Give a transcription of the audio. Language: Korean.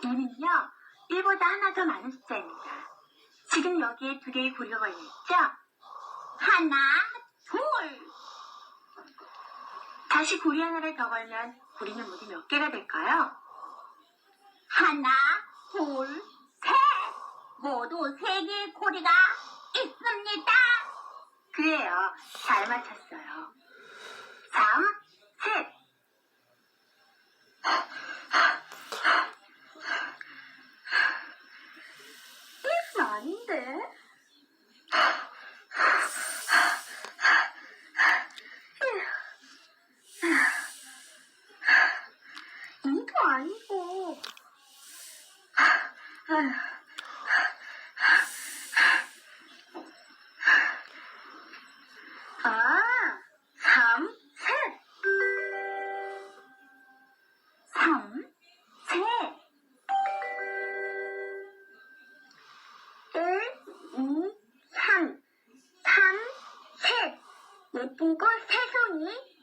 3은요, 1보다 하나 더 많은 숫자입니다. 지금 여기에 두 개의 고리가 걸려있죠? 하나, 둘. 다시 고리 하나를 더 걸면 고리는 모두 몇 개가 될까요? 하나, 둘, 셋. 모두 세 개의 고리가 있습니다. 그래요. 잘 맞췄어요. 3, 셋. 이거 아닌데? 이도 아니고. 아, 삼, 셋. 삼, 셋. 일, 이, 삼. 삼, 셋. 예쁜 꽃세 송이